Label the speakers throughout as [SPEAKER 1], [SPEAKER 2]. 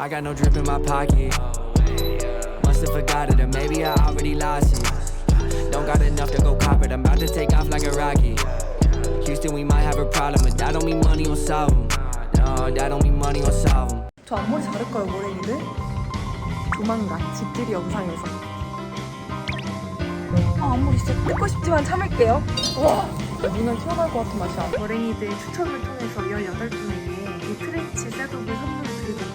[SPEAKER 1] I got no drip in my pocket. Must have forgot it, or maybe I already lost it. Don't got enough to go cop it. I'm about to take off like a rocket. Houston, we might have a problem, but that don't mean money will solve 'em. No, that don't mean money will solve 'em.
[SPEAKER 2] 저 앞머리 자를까요, 모랭이들? 조만간 집들이 영상에서. 아, 앞머리 진짜 뜯고 싶지만 참을게요. 와, 눈을 튀어나올 것 같은 맛이야. 모랭이들 추첨을 통해서 18분에게 이 트렌치 셋업을 선물로 드리도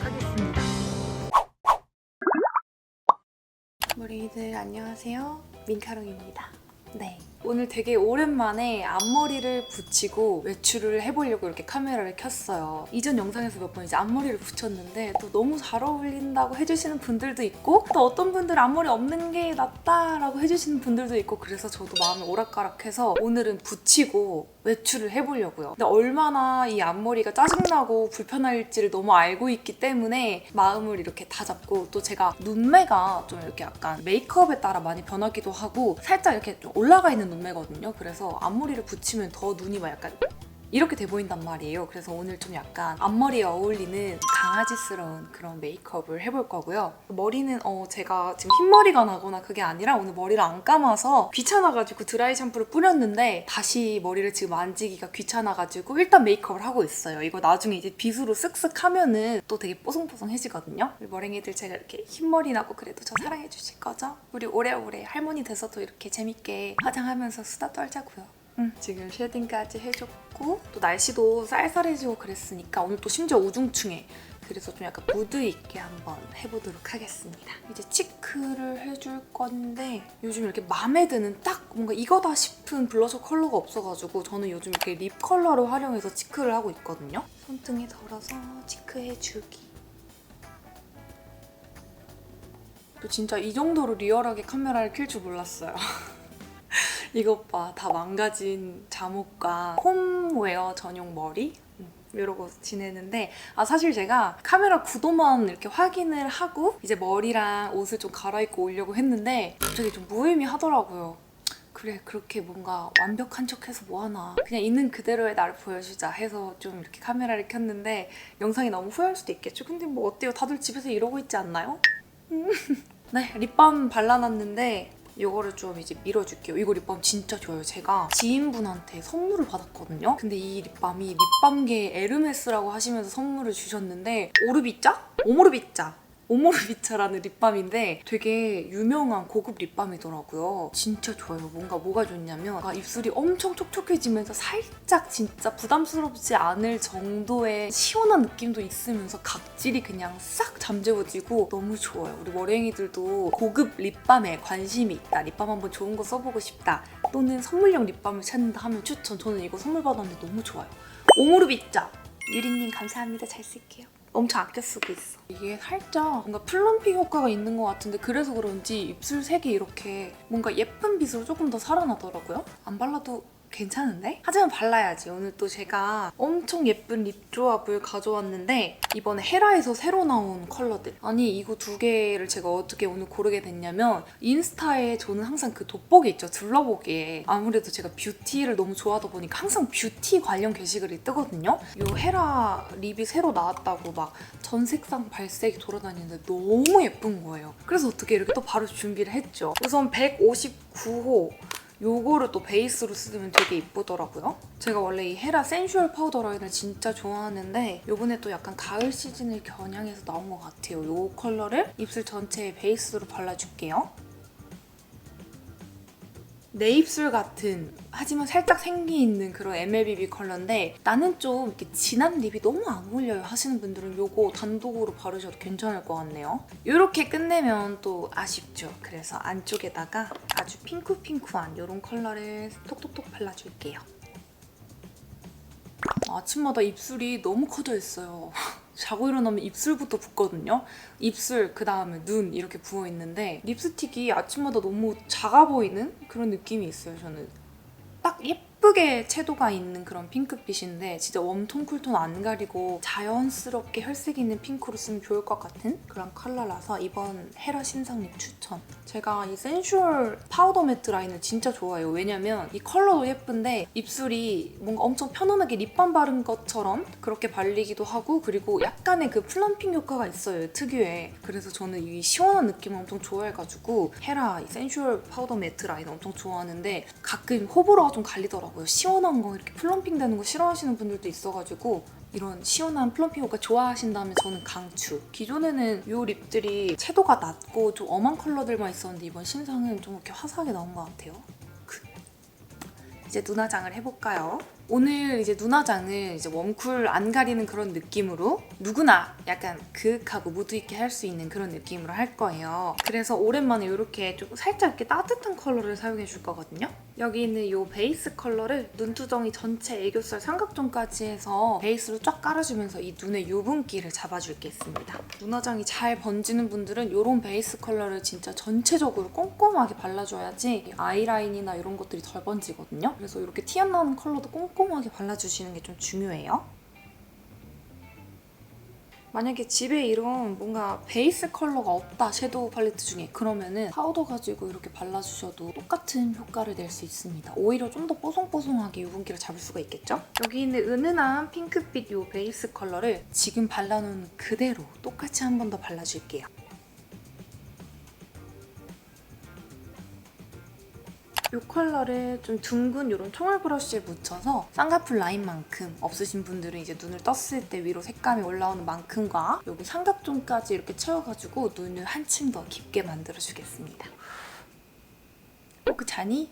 [SPEAKER 3] 머리들 안녕하세요. 민카롱입니다. 네. 오늘 되게 오랜만에 앞머리를 붙이고 외출을 해보려고 이렇게 카메라를 켰어요. 이전 영상에서 몇 번 이제 앞머리를 붙였는데 또 너무 잘 어울린다고 해주시는 분들도 있고 또 어떤 분들은 앞머리 없는 게 낫다라고 해주시는 분들도 있고 그래서 저도 마음이 오락가락해서 오늘은 붙이고 외출을 해보려고요. 근데 얼마나 이 앞머리가 짜증나고 불편할지를 너무 알고 있기 때문에 마음을 이렇게 다 잡고 또 제가 눈매가 좀 이렇게 약간 메이크업에 따라 많이 변하기도 하고 살짝 이렇게 좀 올라가 있는 눈매거든요. 그래서 앞머리를 붙이면 더 눈이 막 약간 이렇게 돼 보인단 말이에요. 그래서 오늘 좀 약간 앞머리에 어울리는 강아지스러운 그런 메이크업을 해볼 거고요. 머리는 어 제가 지금 흰머리가 나거나 그게 아니라 오늘 머리를 안 감아서 귀찮아가지고 드라이 샴푸를 뿌렸는데 다시 머리를 지금 만지기가 귀찮아가지고 일단 메이크업을 하고 있어요. 이거 나중에 이제 빗으로 쓱쓱 하면은 또 되게 뽀송뽀송해지거든요. 우리 머랭이들 제가 이렇게 흰머리 나고 그래도 저 사랑해 주실 거죠? 우리 오래오래 할머니 돼서도 이렇게 재밌게 화장하면서 수다 떨자고요. 응, 지금 쉐딩까지 해줬고 또 날씨도 쌀쌀해지고 그랬으니까 오늘 또 심지어 우중충해 그래서 좀 약간 무드 있게 한번 해보도록 하겠습니다. 이제 치크를 해줄 건데 요즘 이렇게 마음에 드는 딱 뭔가 이거다 싶은 블러셔 컬러가 없어가지고 저는 요즘 이렇게 립 컬러를 활용해서 치크를 하고 있거든요. 손등에 덜어서 치크해주기. 또 진짜 이 정도로 리얼하게 카메라를 켤줄 몰랐어요. 이것 봐. 다 망가진 잠옷과 홈웨어 전용 머리? 음, 이러고 지내는데 아 사실 제가 카메라 구도만 이렇게 확인을 하고 이제 머리랑 옷을 좀 갈아입고 오려고 했는데 갑자기 좀 무의미하더라고요. 그래 그렇게 뭔가 완벽한 척해서 뭐하나 그냥 있는 그대로의 나를 보여주자 해서 좀 이렇게 카메라를 켰는데 영상이 너무 후회할 수도 있겠죠 근데 뭐 어때요 다들 집에서 이러고 있지 않나요? 음. 네 립밤 발라놨는데 이거를 좀 이제 밀어줄게요. 이거 립밤 진짜 좋아요. 제가 지인분한테 선물을 받았거든요. 근데 이 립밤이 립밤계 에르메스라고 하시면서 선물을 주셨는데 오르비짜? 오모르비짜. 오모르비차라는 립밤인데 되게 유명한 고급 립밤이더라고요. 진짜 좋아요. 뭔가 뭐가 좋냐면 아, 입술이 엄청 촉촉해지면서 살짝 진짜 부담스럽지 않을 정도의 시원한 느낌도 있으면서 각질이 그냥 싹 잠재워지고 너무 좋아요. 우리 머랭이들도 고급 립밤에 관심이 있다. 립밤 한번 좋은 거 써보고 싶다. 또는 선물용 립밤을 찾는다 하면 추천. 저는 이거 선물 받았는데 너무 좋아요. 오모르비짜. 유리님 감사합니다. 잘 쓸게요. 엄청 아껴 쓰고 있어. 이게 살짝 뭔가 플럼핑 효과가 있는 것 같은데 그래서 그런지 입술 색이 이렇게 뭔가 예쁜 빛으로 조금 더 살아나더라고요. 안 발라도 괜찮은데? 하지만 발라야지. 오늘 또 제가 엄청 예쁜 립 조합을 가져왔는데 이번에 헤라에서 새로 나온 컬러들. 아니 이거 두 개를 제가 어떻게 오늘 고르게 됐냐면 인스타에 저는 항상 그 돋보기 있죠. 둘러보기에. 아무래도 제가 뷰티를 너무 좋아하다 보니까 항상 뷰티 관련 게시글이 뜨거든요. 이 헤라 립이 새로 나왔다고 막 전색상 발색이 돌아다니는데 너무 예쁜 거예요. 그래서 어떻게 이렇게 또 바로 준비를 했죠. 우선 159호 요거를 또 베이스로 쓰면 되게 이쁘더라고요. 제가 원래 이 헤라 센슈얼 파우더 라인을 진짜 좋아하는데 요번에 또 약간 가을 시즌을 겨냥해서 나온 것 같아요. 요 컬러를 입술 전체에 베이스로 발라줄게요. 내 입술 같은 하지만 살짝 생기 있는 그런 MLBB 컬러인데 나는 좀 이렇게 진한 립이 너무 안 어울려요 하시는 분들은 요거 단독으로 바르셔도 괜찮을 것 같네요. 이렇게 끝내면 또 아쉽죠. 그래서 안쪽에다가 아주 핑크핑크한 이런 컬러를 톡톡톡 발라줄게요. 아침마다 입술이 너무 커져 있어요. 자고 일어나면 입술부터 붓거든요. 입술, 그 다음에 눈 이렇게 부어 있는데 립스틱이 아침마다 너무 작아 보이는 그런 느낌이 있어요. 저는 딱 예쁜 예쁘게 채도가 있는 그런 핑크빛인데 진짜 웜톤, 쿨톤 안 가리고 자연스럽게 혈색 있는 핑크로 쓰면 좋을 것 같은 그런 컬러라서 이번 헤라 신상립 추천. 제가 이 센슈얼 파우더 매트 라인을 진짜 좋아해요. 왜냐면 이 컬러도 예쁜데 입술이 뭔가 엄청 편안하게 립밤 바른 것처럼 그렇게 발리기도 하고 그리고 약간의 그 플럼핑 효과가 있어요. 특유의. 그래서 저는 이 시원한 느낌을 엄청 좋아해가지고 헤라 이 센슈얼 파우더 매트 라인 엄청 좋아하는데 가끔 호불호가 좀 갈리더라고요. 시원한 거 이렇게 플럼핑 되는 거 싫어하시는 분들도 있어가지고 이런 시원한 플럼핑 효과 좋아하신다면 저는 강추. 기존에는 이 립들이 채도가 낮고 좀 엄한 컬러들만 있었는데 이번 신상은 좀 이렇게 화사하게 나온 것 같아요. 그. 이제 눈화장을 해볼까요? 오늘 이제 눈화장을 이제 웜쿨 안 가리는 그런 느낌으로 누구나 약간 그윽하고 무드 있게 할 수 있는 그런 느낌으로 할 거예요. 그래서 오랜만에 이렇게 좀 살짝 이렇게 따뜻한 컬러를 사용해 줄 거거든요. 여기 있는 이 베이스 컬러를 눈두덩이 전체 애교살 삼각존까지 해서 베이스로 쫙 깔아주면서 이 눈의 유분기를 잡아줄 게 있습니다. 눈화장이 잘 번지는 분들은 이런 베이스 컬러를 진짜 전체적으로 꼼꼼하게 발라줘야지 이 아이라인이나 이런 것들이 덜 번지거든요. 그래서 이렇게 티 안 나는 컬러도 꼼꼼 하게 발라주시는 게 좀 중요해요. 만약에 집에 이런 뭔가 베이스 컬러가 없다 섀도우 팔레트 중에 그러면은 파우더 가지고 이렇게 발라주셔도 똑같은 효과를 낼 수 있습니다. 오히려 좀 더 뽀송뽀송하게 유분기를 잡을 수가 있겠죠? 여기 있는 은은한 핑크빛 이 베이스 컬러를 지금 발라놓은 그대로 똑같이 한 번 더 발라줄게요. 이 컬러를 좀 둥근 이런 총알 브러쉬에 묻혀서 쌍꺼풀 라인만큼 없으신 분들은 이제 눈을 떴을 때 위로 색감이 올라오는 만큼과 여기 삼각존까지 이렇게 채워가지고 눈을 한층 더 깊게 만들어주겠습니다. 꼬끄 자니?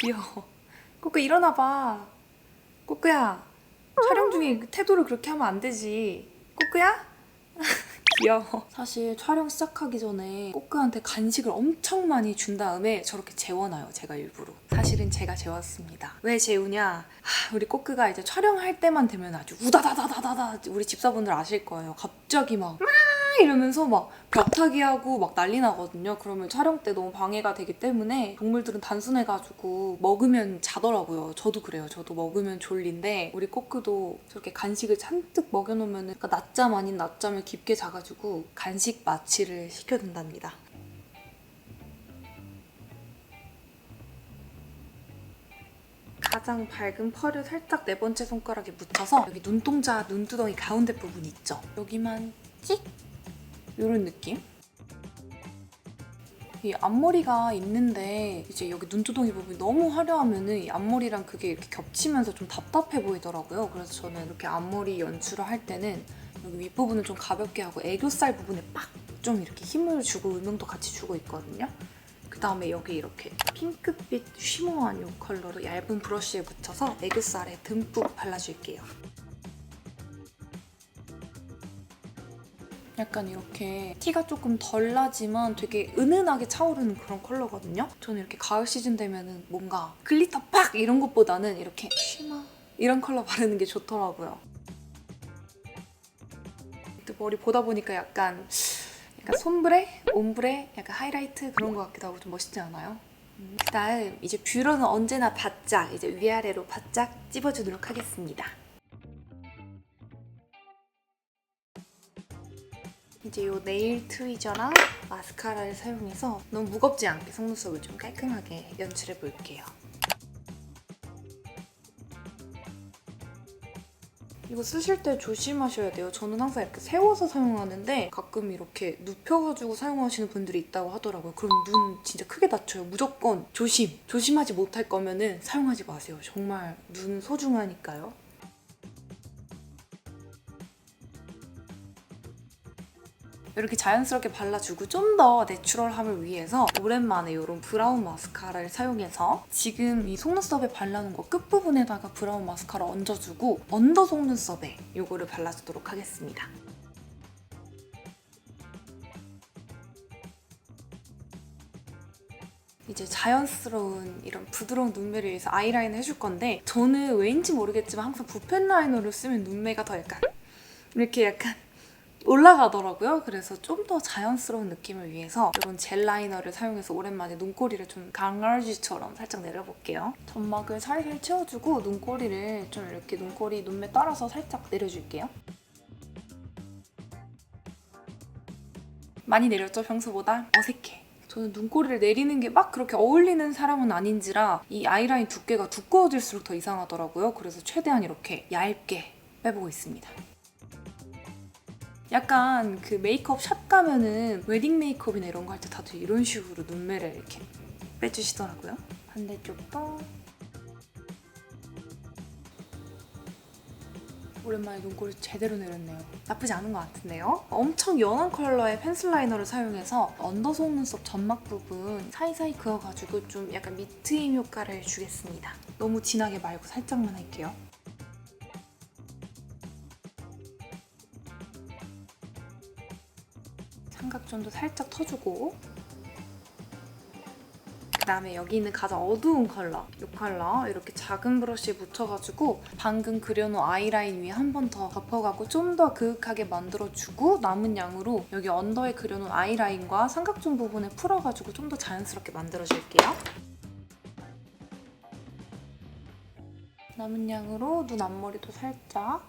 [SPEAKER 3] 귀여워. 꼬끄 일어나봐. 꼬끄야. 촬영 중에 태도를 그렇게 하면 안 되지. 꼬끄야? 귀여워. 사실 촬영 시작하기 전에 꼬끄한테 간식을 엄청 많이 준 다음에 저렇게 재워놔요, 제가 일부러. 사실은 제가 재웠습니다. 왜 재우냐? 하, 우리 꼬끄가 이제 촬영할 때만 되면 아주 우다다다다다다 우리 집사분들 아실 거예요. 갑자기 막 이러면서 막 벽타기 하고 막 난리 나거든요. 그러면 촬영 때 너무 방해가 되기 때문에 동물들은 단순해가지고 먹으면 자더라고요. 저도 그래요. 저도 먹으면 졸린데 우리 꼬끄도 저렇게 간식을 잔뜩 먹여놓으면 그러니까 낮잠 아닌 낮잠을 깊게 자가지고 간식 마취를 시켜준답니다. 가장 밝은 펄을 살짝 네 번째 손가락에 묻혀서 여기 눈동자, 눈두덩이 가운데 부분 있죠? 여기만 찍! 이런 느낌? 이 앞머리가 있는데 이제 여기 눈두덩이 부분이 너무 화려하면은 이 앞머리랑 그게 이렇게 겹치면서 좀 답답해 보이더라고요. 그래서 저는 이렇게 앞머리 연출을 할 때는 여기 윗부분을 좀 가볍게 하고 애교살 부분에 빡 좀 이렇게 힘을 주고 음영도 같이 주고 있거든요. 그 다음에 여기 이렇게 핑크빛 쉬머한 이 컬러로 얇은 브러쉬에 묻혀서 애교살에 듬뿍 발라줄게요. 약간 이렇게 티가 조금 덜 나지만 되게 은은하게 차오르는 그런 컬러거든요. 저는 이렇게 가을 시즌 되면은 뭔가 글리터 팍 이런 것보다는 이렇게 쉬머 이런 컬러 바르는 게 좋더라고요. 또 머리 보다 보니까 약간 약간 솜브레, 옴브레, 약간 하이라이트 그런 것 같기도 하고 좀 멋있지 않아요? 음, 그다음 이제 뷰러는 언제나 바짝 이제 위아래로 바짝 찝어주도록 하겠습니다. 이제 이 네일 트위저랑 마스카라를 사용해서 너무 무겁지 않게 속눈썹을 좀 깔끔하게 연출해 볼게요. 이거 쓰실 때 조심하셔야 돼요. 저는 항상 이렇게 세워서 사용하는데 가끔 이렇게 눕혀가지고 사용하시는 분들이 있다고 하더라고요. 그럼 눈 진짜 크게 다쳐요. 무조건 조심! 조심하지 못할 거면은 사용하지 마세요. 정말 눈 소중하니까요. 이렇게 자연스럽게 발라주고 좀 더 내추럴함을 위해서 오랜만에 이런 브라운 마스카라를 사용해서 지금 이 속눈썹에 발라놓은 거 끝부분에다가 브라운 마스카라 얹어주고 언더 속눈썹에 이거를 발라주도록 하겠습니다. 이제 자연스러운 이런 부드러운 눈매를 위해서 아이라인을 해줄 건데 저는 왜인지 모르겠지만 항상 붓펜 라이너를 쓰면 눈매가 더 약간 이렇게 약간 올라가더라고요. 그래서 좀 더 자연스러운 느낌을 위해서 이런 젤 라이너를 사용해서 오랜만에 눈꼬리를 좀 강아지처럼 살짝 내려볼게요. 점막을 살살 채워주고 눈꼬리를 좀 이렇게 눈꼬리 눈매 따라서 살짝 내려줄게요. 많이 내렸죠 평소보다? 어색해. 저는 눈꼬리를 내리는 게 막 그렇게 어울리는 사람은 아닌지라 이 아이라인 두께가 두꺼워질수록 더 이상하더라고요. 그래서 최대한 이렇게 얇게 빼보고 있습니다. 약간 그 메이크업 샵 가면은 웨딩 메이크업이나 이런 거 할 때 다들 이런 식으로 눈매를 이렇게 빼주시더라고요. 반대쪽도 오랜만에 눈꼬리 제대로 내렸네요. 나쁘지 않은 것 같은데요? 엄청 연한 컬러의 펜슬 라이너를 사용해서 언더 속눈썹 점막 부분 사이사이 그어가지고 좀 약간 미트임 효과를 주겠습니다. 너무 진하게 말고 살짝만 할게요. 삼각존도 살짝 터주고. 그다음에 여기 있는 가장 어두운 컬러 이 컬러. 이렇게 작은 브러쉬에 묻혀가지고 방금 그려놓은 아이라인 위에 한 번 더 덮어가고 좀 더 그윽하게 만들어주고 남은 양으로 여기 언더에 그려놓은 아이라인과 삼각존 부분을 풀어가지고 좀 더 자연스럽게 만들어줄게요. 남은 양으로 눈 앞머리도 살짝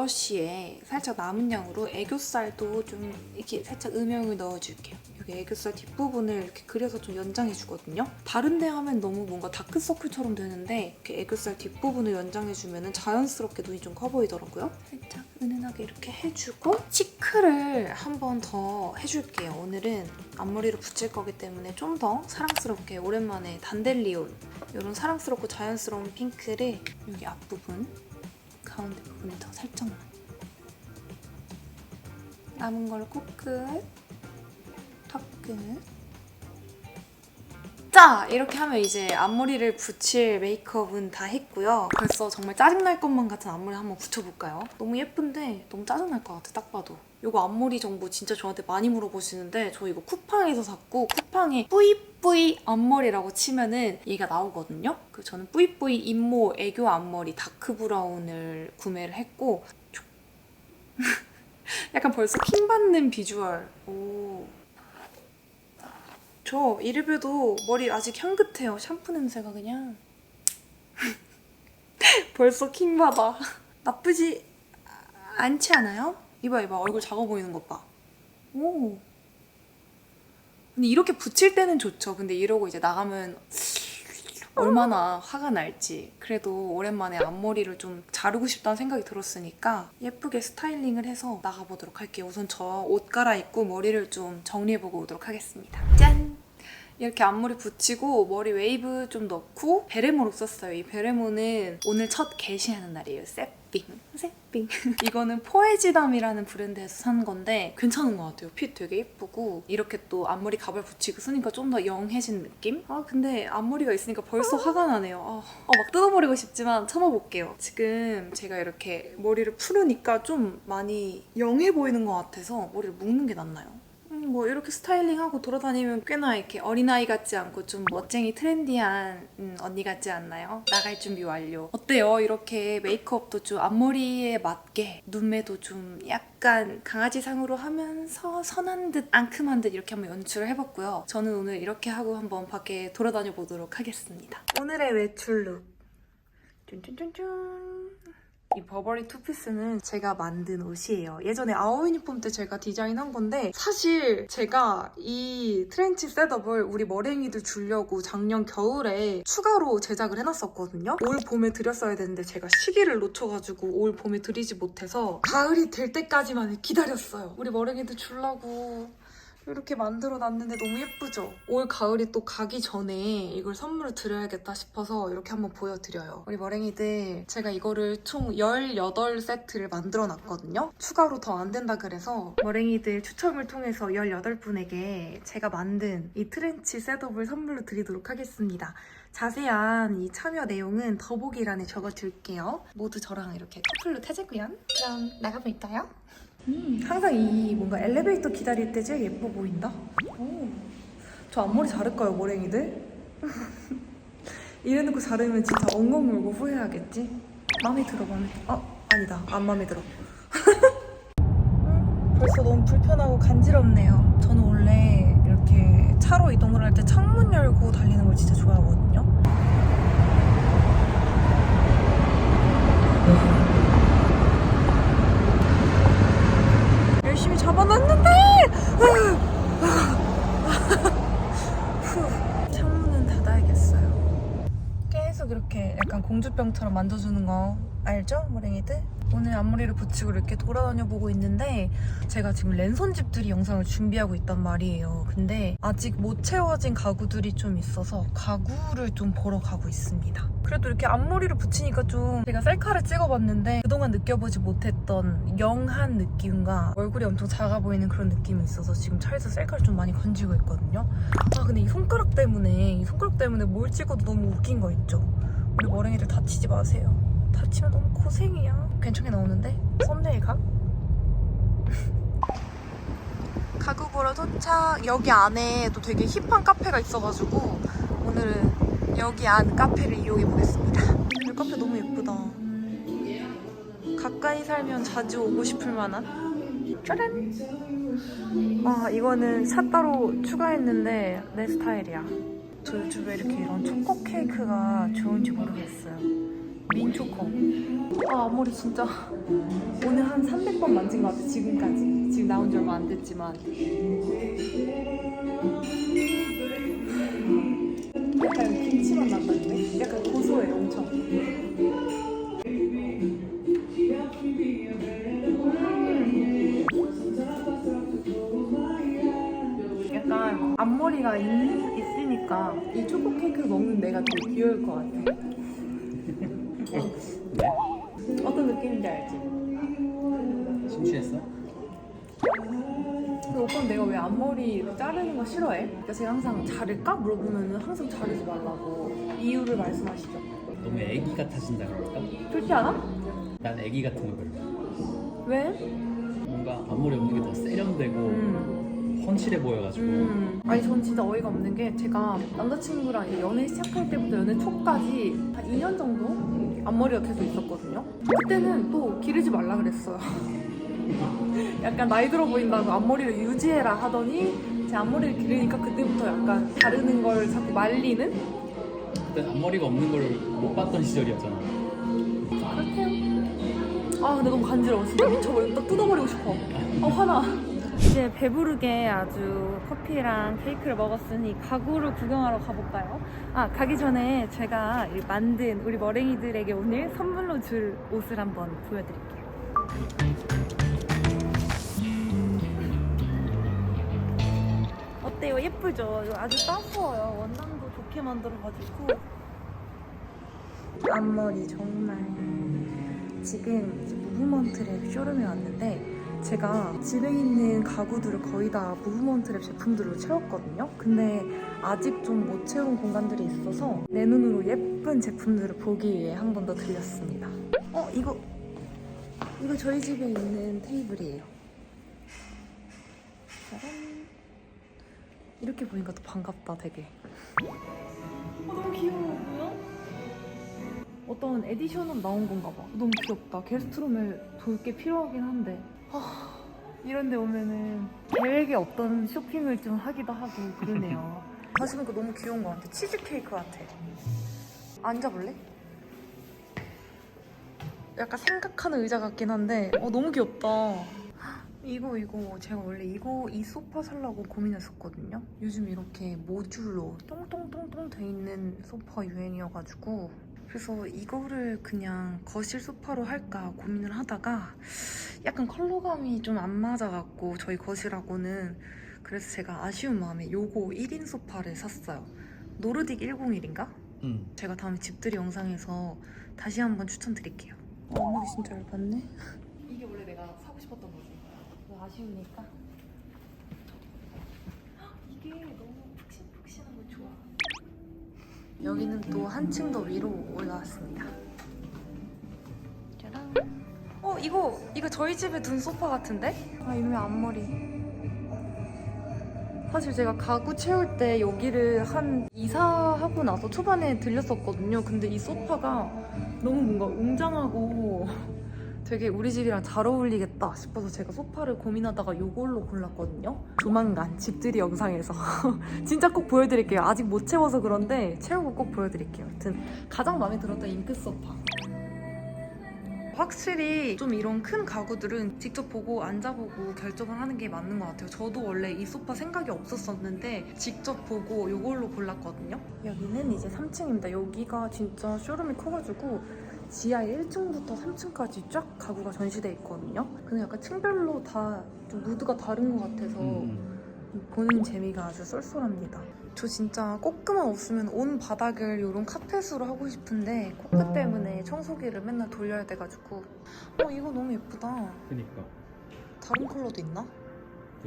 [SPEAKER 3] 브러쉬에 살짝 남은 양으로 애교살도 좀 이렇게 살짝 음영을 넣어줄게요. 여기 애교살 뒷부분을 이렇게 그려서 좀 연장해주거든요. 다른 데 하면 너무 뭔가 다크서클처럼 되는데 이렇게 애교살 뒷부분을 연장해주면 자연스럽게 눈이 좀 커 보이더라고요. 살짝 은은하게 이렇게 해주고 치크를 한 번 더 해줄게요. 오늘은 앞머리로 붙일 거기 때문에 좀 더 사랑스럽게 오랜만에 단델리온 이런 사랑스럽고 자연스러운 핑크를 여기 앞부분 가운데 부분에 더 살짝만 남은 걸 코끝, 턱끝 자! 이렇게 하면 이제 앞머리를 붙일 메이크업은 다 했고요. 벌써 정말 짜증날 것만 같은 앞머리 한번 붙여볼까요? 너무 예쁜데 너무 짜증날 것 같아, 딱 봐도. 이거 앞머리 정보 진짜 저한테 많이 물어보시는데 저 이거 쿠팡에서 샀고 쿠팡에 뿌이 뿌이 앞머리라고 치면은 얘가 나오거든요. 그 저는 뿌이뿌이 인모 애교 앞머리 다크 브라운을 구매를 했고 약간 벌써 킹 받는 비주얼. 오. 저 이래봬도 머리 아직 향긋해요. 샴푸 냄새가 그냥. 벌써 킹 받아. 나쁘지 않지 않아요? 이봐 이봐 얼굴 작아 보이는 것 봐. 오. 근데 이렇게 붙일 때는 좋죠. 근데 이러고 이제 나가면 얼마나 화가 날지. 그래도 오랜만에 앞머리를 좀 자르고 싶다는 생각이 들었으니까 예쁘게 스타일링을 해서 나가보도록 할게요. 우선 저 옷 갈아입고 머리를 좀 정리해보고 오도록 하겠습니다. 짠! 이렇게 앞머리 붙이고 머리 웨이브 좀 넣고 베레모로 썼어요. 이 베레모는 오늘 첫 게시하는 날이에요. 세핑. 세핑. 이거는 포에지담이라는 브랜드에서 산 건데 괜찮은 것 같아요. 핏 되게 예쁘고 이렇게 또 앞머리 가발 붙이고 쓰니까 좀 더 영해진 느낌? 아 근데 앞머리가 있으니까 벌써 화가 나네요. 아, 어, 막 뜯어버리고 싶지만 참아볼게요. 지금 제가 이렇게 머리를 풀으니까 좀 많이 영해 보이는 것 같아서 머리를 묶는 게 낫나요? 음, 뭐 이렇게 스타일링하고 돌아다니면 꽤나 이렇게 어린아이 같지 않고 좀 멋쟁이 트렌디한 음, 언니 같지 않나요? 나갈 준비 완료. 어때요? 이렇게 메이크업도 좀 앞머리에 맞게 눈매도 좀 약간 강아지상으로 하면서 선한 듯 앙큼한 듯 이렇게 한번 연출을 해봤고요. 저는 오늘 이렇게 하고 한번 밖에 돌아다녀 보도록 하겠습니다. 오늘의 외출룩. 쭌쭌쭌쭌. 이 버버리 투피스는 제가 만든 옷이에요. 예전에 아워 유니폼 때 제가 디자인한 건데 사실 제가 이 트렌치 셋업을 우리 머랭이들 주려고 작년 겨울에 추가로 제작을 해놨었거든요. 올 봄에 드렸어야 되는데 제가 시기를 놓쳐가지고 올 봄에 드리지 못해서 가을이 될 때까지만 기다렸어요. 우리 머랭이들 주려고 이렇게 만들어 놨는데 너무 예쁘죠? 올 가을이 또 가기 전에 이걸 선물을 드려야겠다 싶어서 이렇게 한번 보여드려요. 우리 머랭이들 제가 이거를 총 18세트를 만들어 놨거든요. 추가로 더 안 된다 그래서 머랭이들 추첨을 통해서 18분에게 제가 만든 이 트렌치 셋업을 선물로 드리도록 하겠습니다. 자세한 이 참여 내용은 더보기란에 적어둘게요. 모두 저랑 이렇게 커플로 태제구연. 그럼 나가볼까요? 음, 항상 이 뭔가 엘리베이터 기다릴 때 제일 예뻐 보인다. 오, 저 앞머리 자를까요, 머랭이들? 이래놓고 자르면 진짜 엉엉 울고 후회하겠지? 마음에 들어 마음에 들어. 어 아니다 안 마음에 들어. 음, 벌써 너무 불편하고 간지럽네요. 저는 원래 이렇게 차로 이동을 할 때 창문 열고 달리는 걸 진짜 좋아하거든요. 열심히 잡아놨는데 후, 창문은 닫아야겠어요. 계속 이렇게 공주병처럼 만져주는 거 알죠? 머랭이들? 오늘 앞머리를 붙이고 이렇게 돌아다녀 보고 있는데 제가 지금 랜선 집들이 영상을 준비하고 있단 말이에요. 근데 아직 못 채워진 가구들이 좀 있어서 가구를 좀 보러 가고 있습니다. 그래도 이렇게 앞머리를 붙이니까 좀 제가 셀카를 찍어봤는데 그동안 느껴보지 못했던 영한 느낌과 얼굴이 엄청 작아 보이는 그런 느낌이 있어서 지금 차에서 셀카를 좀 많이 건지고 있거든요. 아 근데 이 손가락 때문에 이 손가락 때문에 뭘 찍어도 너무 웃긴 거 있죠? 우리 머랭이들 다치지 마세요. 다치면 너무 고생이야. 괜찮게 나오는데? 썸네일 각? 가구 보러 도착. 여기 안에도 되게 힙한 카페가 있어가지고 오늘은 여기 안 카페를 이용해 보겠습니다. 이 카페 너무 예쁘다. 가까이 살면 자주 오고 싶을 만한. 짜란. 와 이거는 샷 따로 추가했는데 내 스타일이야. 저 요즘 왜 이렇게 이런 초코 케이크가 좋은지 모르겠어요. 민초코. 아 앞머리 진짜 오늘 한 300번 만진 것 같아 지금까지. 지금 나온 지 얼마 안 됐지만. 약간 김치맛 난다는데? 약간 고소해 엄청. 약간 앞머리가 있, 있 으니까 이 초코 케이크를 먹는 내가 되게 귀여울 것 같아. 어떤 느낌인지 알지?
[SPEAKER 4] 심취했어?
[SPEAKER 3] 근데 오빠는 내가 왜 앞머리 자르는 거 싫어해? 그러니까 제가 항상 자를까? 물어보면 항상 자르지 말라고 이유를 말씀하시죠.
[SPEAKER 4] 너무 애기 같아진다 그럴까?
[SPEAKER 3] 좋지 않아?
[SPEAKER 4] 난 애기 같은 거 별로.
[SPEAKER 3] 왜?
[SPEAKER 4] 뭔가 앞머리 없는 게 더 세련되고
[SPEAKER 3] 음.
[SPEAKER 4] 헌칠해 보여가지고
[SPEAKER 3] 음. 아니 전 진짜 어이가 없는 게 제가 남자친구랑 연애 시작할 때부터 연애 초까지 한 2년 정도 앞머리가 계속 있었거든요. 그때는 또 기르지 말라 그랬어요. 약간 나이 들어 보인다고 앞머리를 유지해라 하더니 제 앞머리를 기르니까 그때부터 약간 자르는 걸 자꾸 말리는
[SPEAKER 4] 그때 앞머리가 없는 걸 못 봤던 시절이었잖아.
[SPEAKER 3] 그렇대요. 아 근데 너무 간지러워 진짜 미쳐버리겠다 뜯어버리고 싶어 아 화나 이제 배부르게 아주 커피랑 케이크를 먹었으니 가구를 구경하러 가볼까요? 아 가기 전에 제가 이 만든 우리 머랭이들에게 오늘 선물로 줄 옷을 한번 보여드릴게요 어때요? 예쁘죠? 아주 따스워요 원단도 좋게 만들어가지고 앞머리 정말 지금 무브먼트랩 쇼룸에 왔는데 제가 집에 있는 가구들을 거의 다 무브먼트랩 제품들로 채웠거든요. 근데 아직 좀 못 채운 공간들이 있어서 내 눈으로 예쁜 제품들을 보기 위해 한 번 더 들렸습니다. 어 이거 이거 저희 집에 있는 테이블이에요. 짜란. 이렇게 보니까 더 반갑다 되게. 어, 너무 귀여워 뭐야? 어떤 에디션은 나온 건가 봐. 너무 귀엽다. 게스트룸에 돌게 필요하긴 한데. 아, 이런 데 오면은 계획에 없던 쇼핑을 좀 하기도 하고 그러네요. 다시 보니까 너무 귀여운 것 같아. 치즈케이크 같아. 앉아볼래? 약간 생각하는 의자 같긴 한데 어, 너무 귀엽다. 이거 이거 제가 원래 이거 이 소파 살라고 고민했었거든요. 요즘 이렇게 모듈로 똥똥똥똥 돼 있는 소파 유행이어가지고 그래서 이거를 그냥 거실 소파로 할까 고민을 하다가 약간 컬러감이 좀 안 맞아갖고 저희 거실하고는 그래서 제가 아쉬운 마음에 요거 1인 소파를 샀어요. 노르딕 101인가?
[SPEAKER 4] 응.
[SPEAKER 3] 제가 다음에 집들이 영상에서 다시 한번 추천드릴게요. 어, 어머니 진짜 열받네. 이게 원래 내가 사고 싶었던 거지. 그거 아쉬우니까. 헉, 이게 너무 푹신푹신한 거 좋아. 여기는 또 한층 더 위로 올라왔습니다. 짜란. 어 이거 이거 저희 집에 둔 소파 같은데? 아 이놈의 앞머리. 사실 제가 가구 채울 때 여기를 한 이사하고 나서 초반에 들렸었거든요. 근데 이 소파가 너무 뭔가 웅장하고 되게 우리 집이랑 잘 어울리겠다 싶어서 제가 소파를 고민하다가 이걸로 골랐거든요. 조만간 집들이 영상에서 진짜 꼭 보여드릴게요. 아직 못 채워서 그런데 채우고 꼭 보여드릴게요. 하여튼 가장 마음에 들었던 잉크 소파. 확실히 좀 이런 큰 가구들은 직접 보고 앉아보고 결정을 하는 게 맞는 것 같아요. 저도 원래 이 소파 생각이 없었었는데 직접 보고 이걸로 골랐거든요. 여기는 이제 3층입니다. 여기가 진짜 쇼룸이 커가지고 지하 1층부터 3층까지 쫙 가구가 전시돼 있거든요. 근데 약간 층별로 다 좀 무드가 다른 것 같아서
[SPEAKER 4] 음.
[SPEAKER 3] 보는 재미가 아주 쏠쏠합니다. 저 진짜 꽃그만 없으면 온 바닥을 이런 카펫으로 하고 싶은데 코끝 때문에 청소기를 맨날 돌려야 돼가지고 어 이거 너무 예쁘다.
[SPEAKER 4] 그니까
[SPEAKER 3] 다른 컬러도 있나?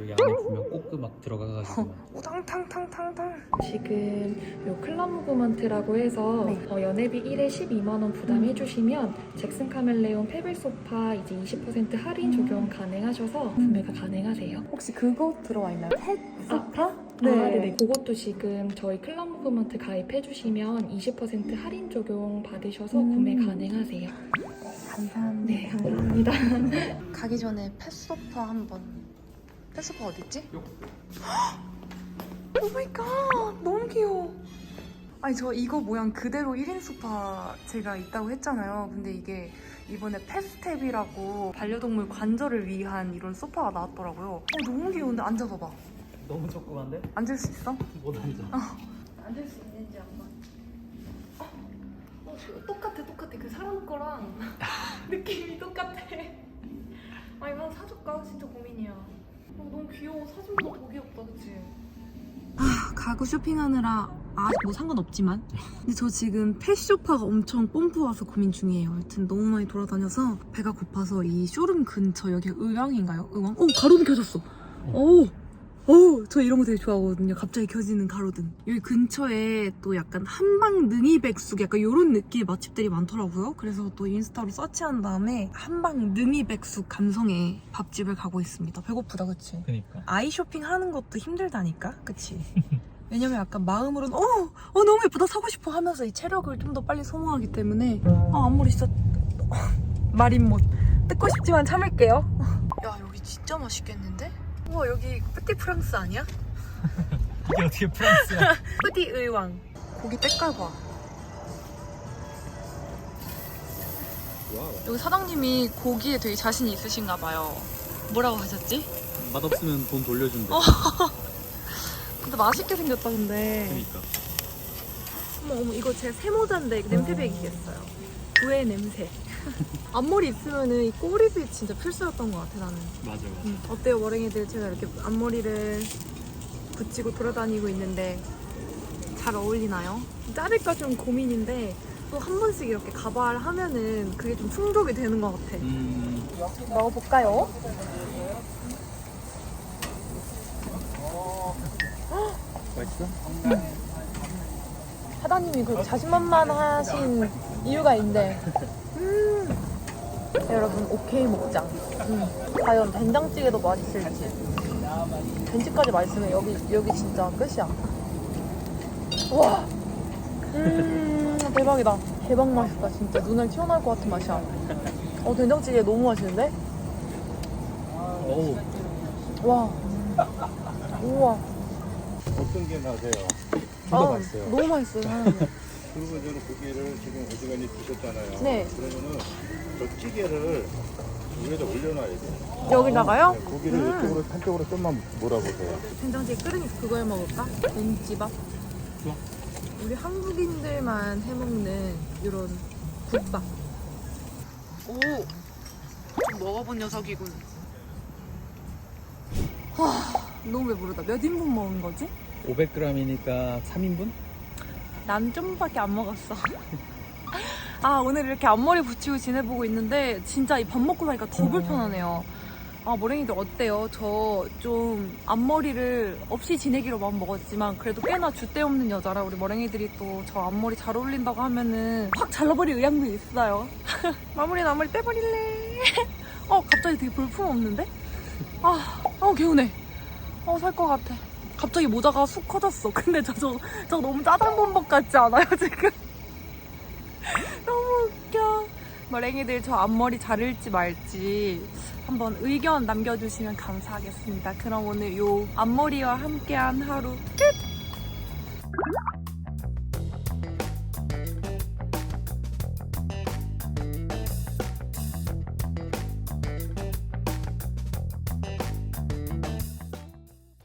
[SPEAKER 4] 여기 안에 보면 꽃그 막 들어가가지고
[SPEAKER 3] 우당탕탕탕탕.
[SPEAKER 5] 지금 요 클럽 무브먼트라고 해서
[SPEAKER 3] 네.
[SPEAKER 5] 어, 연회비 1에 12만 원 부담해주시면 잭슨 카멜레온 페블 소파 이제 20% 할인 적용 가능하셔서 구매가 가능하세요.
[SPEAKER 3] 혹시 그거 들어와 있나요? 펫 소파?
[SPEAKER 5] 네. 아, 네네. 그것도 지금 저희 클럽 무브먼트 가입해주시면 20% 할인 적용 받으셔서
[SPEAKER 3] 음.
[SPEAKER 5] 구매 가능하세요.
[SPEAKER 3] 감사합니다.
[SPEAKER 5] 네, 감사합니다.
[SPEAKER 3] 가기 전에 펫 소파 한번. 펫 소파 어디 있지? 오 마이 갓 너무 귀여워. 아니 저 이거 모양 그대로 1인 소파 제가 있다고 했잖아요. 근데 이게 이번에 패스텝이라고 반려동물 관절을 위한 이런 소파가 나왔더라고요. 어 너무 귀여운데 앉아봐봐.
[SPEAKER 4] 너무 조그만데?
[SPEAKER 3] 앉을 수 있어?
[SPEAKER 4] 못 앉아
[SPEAKER 3] 앉을 수 있는지 한번. 어, 어, 저 똑같아, 똑같아. 그 사람 거랑 느낌이 똑같아. 아, 이거 하나 사줄까? 진짜 고민이야. 어, 너무 귀여워. 사진보다 더 귀엽다, 그치? 아, 가구 쇼핑하느라 아직 뭐 상관없지만. 근데 저 지금 펫쇼파가 엄청 뽐뿌 와서 고민 중이에요. 하여튼 너무 많이 돌아다녀서 배가 고파서 이 쇼룸 근처 여기 의왕인가요? 의왕? 오, 가로등 켜졌어. 오! 오, 저 이런 거 되게 좋아하거든요. 갑자기 켜지는 가로등. 여기 근처에 또 약간 한방 능이백숙 약간 이런 느낌의 맛집들이 많더라고요. 그래서 또 인스타로 서치한 다음에 한방 능이백숙 감성의 밥집을 가고 있습니다. 배고프다, 그치?
[SPEAKER 4] 그니까
[SPEAKER 3] 아이 쇼핑 하는 것도 힘들다니까? 그치? 왜냐면 약간 마음으로는 어, 어 너무 예쁘다 사고 싶어 하면서 이 체력을 좀 더 빨리 소모하기 때문에 아 앞머리 진짜 말인 못 뜯고 싶지만 참을게요 야 여기 진짜 맛있겠는데? 우와 여기 뿌띠 프랑스 아니야?
[SPEAKER 4] 이게 어떻게 프랑스야?
[SPEAKER 3] 뿌띠 의왕. 고기 때깔 봐. 여기 사장님이 고기에 되게 자신이 있으신가 봐요. 뭐라고 하셨지?
[SPEAKER 4] 맛없으면 돈 돌려준대.
[SPEAKER 3] 근데 맛있게 생겼다 근데.
[SPEAKER 4] 그니까.
[SPEAKER 3] 어머 어머 이거 제 세모자인데 냄새 배기겠어요. 부의 냄새 앞머리 있으면은 이 꼬리도 진짜 필수였던 것 같아 나는
[SPEAKER 4] 맞아 맞아
[SPEAKER 3] 음, 어때요 머랭이들 제가 이렇게 앞머리를 붙이고 돌아다니고 있는데 잘 어울리나요? 자를까 좀 고민인데 또 한 번씩 이렇게 가발 하면은 그게 좀 충족이 되는 것 같아
[SPEAKER 4] 음
[SPEAKER 3] 먹어볼까요?
[SPEAKER 4] 맛있어?
[SPEAKER 3] 사장님이 그렇게 자신만만하신 이유가 있는데 음. 여러분 오케이 먹자. 음. 과연 된장찌개도 맛있을지. 된장까지 맛있으면 여기 여기 진짜 끝이야. 와. 음, 대박이다. 대박 맛있다 진짜. 눈을 튀어나올 것 같은 맛이야. 어 된장찌개 너무 맛있는데?
[SPEAKER 4] 어우.
[SPEAKER 3] 와. 우와.
[SPEAKER 6] 어떤 게 나세요?
[SPEAKER 3] 아,
[SPEAKER 6] 맛있어요?
[SPEAKER 3] 너무 맛있어요. 사장님
[SPEAKER 6] 그리고 저는 고기를 지금 어지간히 드셨잖아요.
[SPEAKER 3] 네.
[SPEAKER 6] 그러면은 저 찌개를 위에다 올려놔야 돼요.
[SPEAKER 3] 여기다가요?
[SPEAKER 6] 네, 고기를
[SPEAKER 3] 음.
[SPEAKER 6] 이쪽으로 한쪽으로 좀만 몰아보세요.
[SPEAKER 3] 된장찌개 끓으니까 그거 해 먹을까? 된찌밥?
[SPEAKER 4] 좋아.
[SPEAKER 3] 우리 한국인들만 해먹는 이런 국밥. 오, 좀 먹어본 녀석이군. 와, 너무 배부르다. 몇 인분 먹은 거지?
[SPEAKER 4] 500g이니까 3인분?
[SPEAKER 3] 난 좀밖에 안 먹었어. 아, 오늘 이렇게 앞머리 붙이고 지내보고 있는데 진짜 이 밥 먹고 나니까 더 불편하네요. 아, 모랭이들 어때요? 저 좀 앞머리를 없이 지내기로 마음 먹었지만 그래도 꽤나 줏대 없는 여자라 우리 모랭이들이 또 저 앞머리 잘 어울린다고 하면은 확 잘라버릴 의향도 있어요. 마무리는 앞머리 빼버릴래. 어, 갑자기 되게 볼품 없는데? 아, 어, 개운해. 어, 살 것 같아. 갑자기 모자가 쑥 커졌어. 근데 저, 저, 저 너무 짜장범벅 같지 않아요, 지금? 너무 웃겨. 머랭이들 저 앞머리 자를지 말지 한번 의견 남겨주시면 감사하겠습니다. 그럼 오늘 요 앞머리와 함께한 하루 끝!